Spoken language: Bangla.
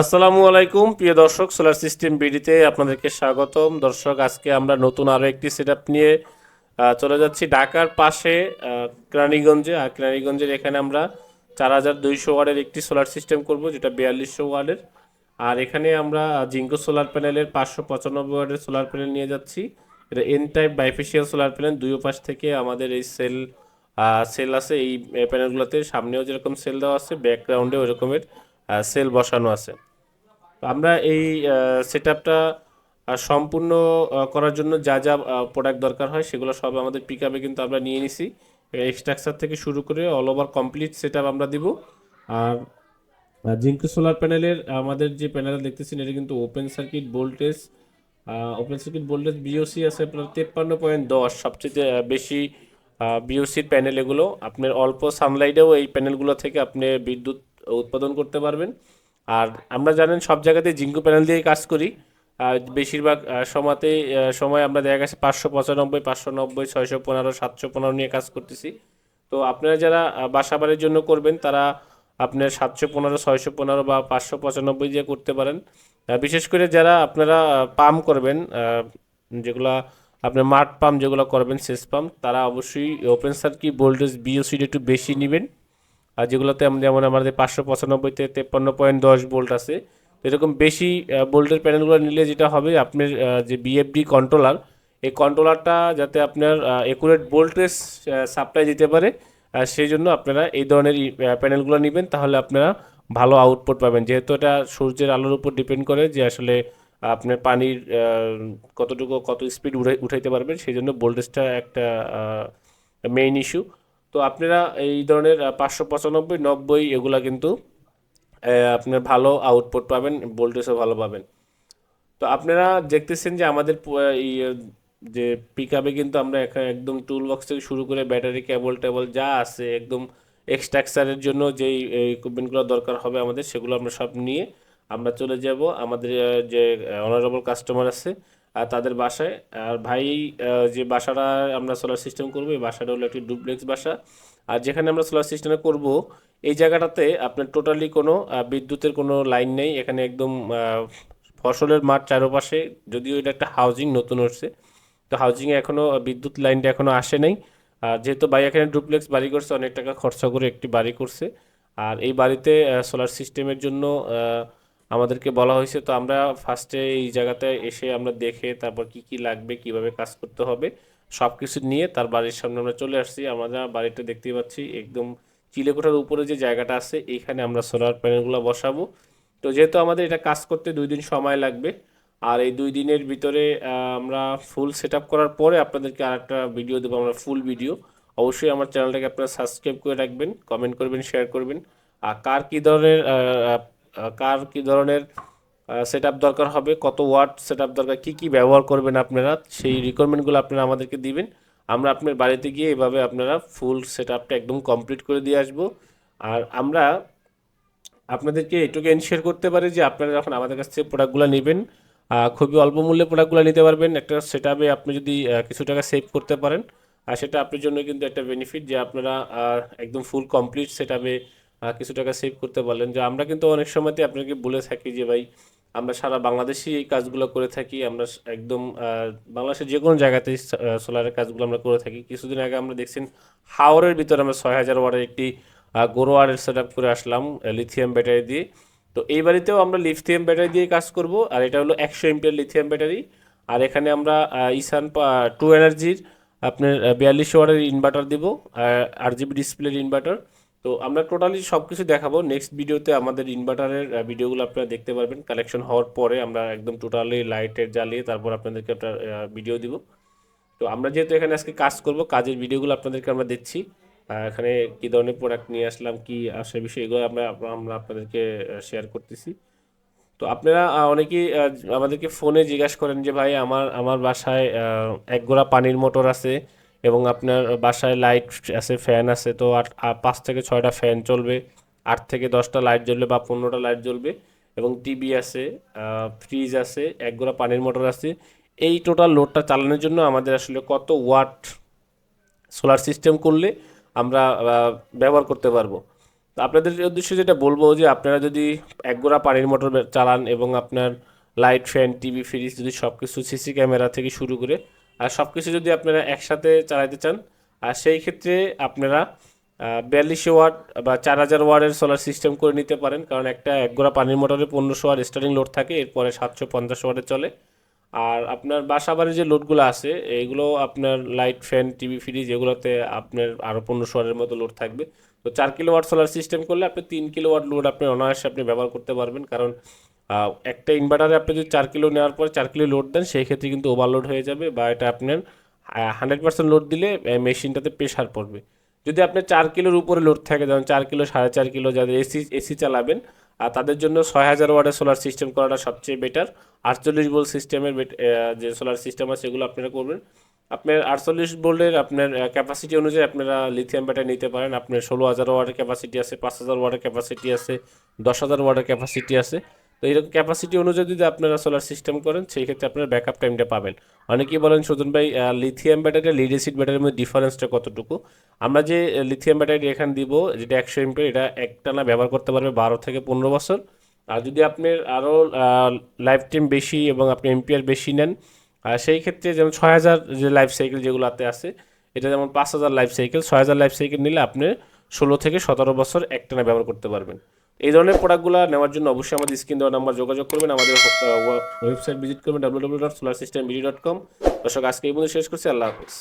আসসালামু আলাইকুম, প্রিয় দর্শক সোলার সিস্টেম বিডিতে আপনাদেরকে স্বাগতম। দর্শক, আজকে আমরা নতুন আরও একটি সেট নিয়ে চলে যাচ্ছি ঢাকার পাশে কেরানীগঞ্জে। আর কেরানীগঞ্জের এখানে আমরা চার হাজার দুইশো ওয়ার্ডের একটি সোলার সিস্টেম করব, যেটা বিয়াল্লিশশো ওয়ার্ডের আর এখানে আমরা জিঙ্কো সোলার প্যানেলের পাঁচশো পঁচানব্বই ওয়ার্ডের সোলার প্যানেল নিয়ে যাচ্ছি। এটা N type bifacial solar panel দুই পাশ থেকে আমাদের এই সেল সেল আছে। এই প্যানেলগুলোতে সামনেও যেরকম সেল দেওয়া আছে ব্যাকগ্রাউন্ডে ওই রকমের সেল বসানো আছে। আমরা এই সেট আপটা সম্পূর্ণ করার জন্য যা যা প্রোডাক্ট দরকার হয় সেগুলো সব আমাদের পিক আপে কিন্তু আমরা নিয়ে নিছি। এক্সট্রাকচার থেকে শুরু করে অল ওভার কমপ্লিট সেট আমরা দিব। আর জিঙ্কু সোলার প্যানেলের আমাদের যে প্যানেল দেখতেছেন, এটা কিন্তু open circuit voltage open circuit voltage VOC আছে আপনার তেপ্পান্ন পয়েন্ট দশ, সবচেয়ে বেশি বিওসির প্যানেল এগুলো। আপনার অল্প সানলাইটেও এই প্যানেলগুলো থেকে আপনি বিদ্যুৎ উৎপাদন করতে পারবেন। আর আমরা জানেন সব জায়গাতে জিঙ্কু প্যানেল দিয়ে কাজ করি। আর বেশিরভাগ সময়তে সময় আমরা দেখা গেছে পাঁচশো পঁচানব্বই, পাঁচশো নব্বই, ছয়শো পনেরো, সাতশো পনেরো নিয়ে কাজ করতেছি। তো আপনারা যারা বাসা বাড়ির জন্য করবেন, তারা আপনার সাতশো পনেরো, ছয়শো পনেরো বা পাঁচশো পঁচানব্বই দিয়ে করতে পারেন। বিশেষ করে যারা আপনারা পাম্প করবেন যেগুলা আপনার মাঠ পাম্প যেগুলো করবেন, সেচ পাম্প, তারা অবশ্যই ওপেন সার্কিট ভোল্টেজ বিওসিটা একটু বেশি নেবেন। আর যেগুলোতে যেমন আমাদের পাঁচশো পঁচানব্বইতে তেপ্পান্ন পয়েন্ট দশ বোল্ট আছে এরকম বেশি বোল্টের প্যানেলগুলো নিলে যেটা হবে আপনার যে বিএফডি কন্ট্রোলার এই কন্ট্রোলারটা যাতে আপনার একুরেট ভোল্টেজ সাপ্লাই দিতে পারে আহ, সেই জন্য আপনারা এই ধরনের প্যানেলগুলো নেবেন তাহলে আপনারা ভালো আউটপুট পাবেন। যেহেতু এটা সূর্যের আলোর উপর ডিপেন্ড করে যে আসলে আপনার পানির কতটুকু কত স্পিড উঠে উঠাইতে পারবেন সেই জন্য ভোল্টেজটা একটা মেইন ইস্যু তো আপনারা এই ধরনের পাঁচশো পঁচানব্বই, নব্বই এগুলা কিন্তু আপনার ভালো আউটপুট পাবেন ভোল্টেজও ভালো পাবেন। তো আপনারা দেখতেছেন যে আমাদের যে পিক আপে কিন্তু আমরা এখানে একদম টুল বক্স থেকে শুরু করে ব্যাটারি কেবল টেবল যা আছে, একদম এক্সট্রাকচারের জন্য যেই ইকুইপমেন্টগুলো দরকার হবে আমাদের, সেগুলো আমরা সব নিয়ে আমরা চলে যাব। আমাদের যে অনারেবল কাস্টমার আছে তাদের বাসায়। আর ভাই যে বাসাটা আমরা সোলার সিস্টেম করব, এই বাসাটা হলো একটি ডুপ্লেক্স বাসা। আর যেখানে আমরা সোলার সিস্টেমে করব, এই জায়গাটাতে আপনার টোটালি কোনো বিদ্যুতের কোনো লাইন নেই। এখানে একদম ফসলের মাঠ চারপাশে। যদিও এটা একটা হাউজিং নতুন হচ্ছে। তো হাউজিংয়ে এখনও বিদ্যুৎ লাইনটা এখনও আসে নাই। আর যেহেতু ভাই এখানে ডুপ্লেক্স বাড়ি করছে, অনেক টাকা খরচা করে একটি বাড়ি করছে। আর এই বাড়িতে সোলার সিস্টেমের জন্য আমাদেরকে বলা হয়েছে, তো আমরা ফার্স্টে এই জায়গাতে এসে আমরা দেখে তারপর কি কি লাগবে, কীভাবে কাজ করতে হবে সব কিছু নিয়ে তার বাড়ির সামনে আমরা চলে আসছি। আমরা বাড়িটা দেখতেই পাচ্ছি, একদম চিলেকোঠার উপরে যে জায়গাটা আছে এইখানে আমরা সোলার প্যানেলগুলো বসাবো। তো যেহেতু আমাদের এটা কাজ করতে দুই দিন সময় লাগবে, আর এই দুই দিনের ভিতরে আমরা ফুল সেট করার পরে আপনাদেরকে আরেকটা ভিডিও দেবো, আমরা ফুল ভিডিও অবশ্যই আমার চ্যানেলটাকে আপনারা সাবস্ক্রাইব করে রাখবেন কমেন্ট করবেন শেয়ার করবেন। আর কার কী ধরনের কার কী ধরনের সেট আপ দরকার হবে, কত ওয়াট সেট আপ দরকার, কী কী ব্যবহার করবেন আপনারা, সেই রিকোয়ারমেন্টগুলো আপনারা আমাদেরকে দিবেন। আমরা আপনার বাড়িতে গিয়ে এভাবে আপনারা ফুল সেট আপটা একদম কমপ্লিট করে দিয়ে আসব। আর আমরা আপনাদেরকে এটুকু এনশিওর করতে পারি যে আপনারা যখন আমাদের কাছ থেকে প্রোডাক্টগুলো নেবেন খুবই অল্প মূল্যে প্রোডাক্টগুলো নিতে পারবেন। একটা সেট আপে আপনি যদি কিছু টাকা সেভ করতে পারেন, আর সেটা আপনার জন্য কিন্তু একটা বেনিফিট যে আপনারা একদম ফুল কমপ্লিট সেট কিছু টাকা সেভ করতে পারলেন। যে আমরা কিন্তু অনেক সময়তে আপনাকে বলে থাকি যে, ভাই, আমরা সারা বাংলাদেশে এই কাজগুলো করে থাকি। আমরা একদম বাংলাদেশের যে কোনো জায়গাতেই সোলারের কাজগুলো আমরা করে থাকি। কিছুদিন আগে আমরা দেখছেন হাওরের ভিতরে আমরা ছয় হাজার ওয়াটের একটি গোরোয়ারের সেট আপ করে আসলাম লিথিয়াম ব্যাটারি দিয়ে। তো এই বাড়িতেও আমরা লিথিয়াম ব্যাটারি দিয়ে কাজ করব, আর এটা হলো একশো এমপিয়ার লিথিয়াম ব্যাটারি আর এখানে আমরা ইসান টু এনার্জির আপনার বিয়াল্লিশ ওয়াটের ইনভার্টার দিব আর জিবি ডিসপ্লের ইনভার্টার তো আমরা টোটালি সব কিছু দেখাবো। নেক্সট ভিডিওতে আমাদের ইনভার্টারের ভিডিওগুলো আপনারা দেখতে পারবেন। কালেকশন হওয়ার পরে আমরা একদম টোটালি লাইটের জ্বালিয়ে তারপর আপনাদেরকে একটা ভিডিও দিব। তো আমরা যেহেতু এখানে আজকে কাজ করব, কাজের ভিডিওগুলো আপনাদেরকে আমরা দিচ্ছি। এখানে কী ধরনের প্রোডাক্ট নিয়ে আসলাম, কি আসে বিষয়ে, এগুলো আমরা আমরা আপনাদেরকে শেয়ার করতেছি। তো আপনারা অনেকেই আমাদেরকে ফোনে জিজ্ঞাসা করেন যে, ভাই, আমার আমার বাসায় এক গোড়া পানির মোটর আছে। এবং আপনার বাসায় লাইট আছে ফ্যান আছে, তো আট পাঁচ থেকে ছয়টা ফ্যান চলবে, আট থেকে দশটা লাইট জ্বলবে বা পনেরোটা লাইট জ্বলবে এবং টিভি আছে ফ্রিজ আছে এক গোড়া পানির মোটর আছে। এই টোটাল লোডটা চালানোর জন্য আমাদের আসলে কত ওয়াট সোলার সিস্টেম করলে আমরা ব্যবহার করতে পারব। তো আপনাদের উদ্দেশ্যে যেটা বলব যে আপনারা যদি এক গোড়া পানির মোটর চালান এবং আপনার লাইট ফ্যান টিভি ফ্রিজ যদি সব কিছু সিসি ক্যামেরা থেকে শুরু করে আর সব কিছু যদি আপনারা একসাথে চালাতে চান, আর সেই ক্ষেত্রে আপনারা বিয়াল্লিশশো ওয়াট বা চার হাজার ওয়াটের সোলার সিস্টেম করে নিতে পারেন। কারণ একটা এক গোড়া পানির মোটরে পনেরোশো ওয়াট স্টার্টিং লোড থাকে, এরপরে সাতশো পঞ্চাশ ওয়াটে চলে। আর আপনার বাসা বাড়ির যে লোডগুলো আছে এইগুলো আপনার লাইট ফ্যান টিভি ফ্রিজ এগুলোতে আপনার আরও পনেরোশো ওয়াটের মতো লোড থাকবে। তো চার কিলো ওয়াট সোলার সিস্টেম করলে আপনি তিন কিলো ওয়াট লোড আপনি অনায়াসে আপনি ব্যবহার করতে পারবেন। কারণ একটা ইনভার্টারে আপনি যদি চার কিলো নেওয়ার পর চার কিলো লোড দেন, সেই ক্ষেত্রে কিন্তু ওভারলোড হয়ে যাবে বা এটা আপনার হান্ড্রেড পার্সেন্ট লোড দিলে মেশিনটাতে প্রেশার পড়বে। যদি আপনি চার কিলোর উপরে লোড থাকে, যেমন চার কিলো, সাড়ে চার কিলো, যাদের এসি এসি চালাবেন আর তাদের জন্য ছয় হাজার ওয়াটের সোলার সিস্টেম করাটা সবচেয়ে বেটার আটচল্লিশ ভোল্ট সিস্টেমের যে সোলার সিস্টেম আছে, সেগুলো আপনারা করবেন। আপনার আটচল্লিশ ভোল্টের আপনার ক্যাপাসিটি অনুযায়ী আপনারা লিথিয়াম ব্যাটারি নিতে পারেন। আপনার ষোলো হাজার ওয়াটের ক্যাপাসিটি আছে, পাঁচ হাজার ওয়াটের ক্যাপাসিটি আছে, দশ হাজার ওয়াটের ক্যাপাসিটি আছে। তো এইরকম ক্যাপাসিটি অনুযায়ী যদি আপনারা সোলার সিস্টেম করেন, সেই ক্ষেত্রে আপনারা ব্যাকআপ টাইমটা পাবেন। অনেকেই বলেন সুজন ভাই লিথিয়াম ব্যাটারি লিড অ্যাসিড ব্যাটারির মধ্যে ডিফারেন্সটা কতটুকু? আমরা যে লিথিয়াম ব্যাটারি এখানে দিব, যেটা একশো এমপের এটা একটানা ব্যবহার করতে পারবে বারো থেকে পনেরো বছর। আর যদি আপনার আরও লাইফ টাইম বেশি এবং আপনি এমপিআর বেশি নেন আর সেই ক্ষেত্রে যেমন ছয় হাজার যে লাইফ সাইকেল যেগুলোতে আছে, এটা যেমন পাঁচ হাজার লাইফ সাইকেল ছয় হাজার লাইফ সাইকেল নিলে আপনি ষোলো থেকে সতেরো বছর একটানা ব্যবহার করতে পারবেন। এই ধরনের প্রোডাক্টগুলো নেওয়ার জন্য অবশ্যই আমাদের স্ক্রিন দেওয়া নাম্বার যোগাযোগ করবেন, আমাদের ওয়েবসাইট ভিজিট করবেন W dot solar system dot com দর্শক, আজকে এই পর্যন্ত শেষ করছি, আল্লাহ হাফিজ।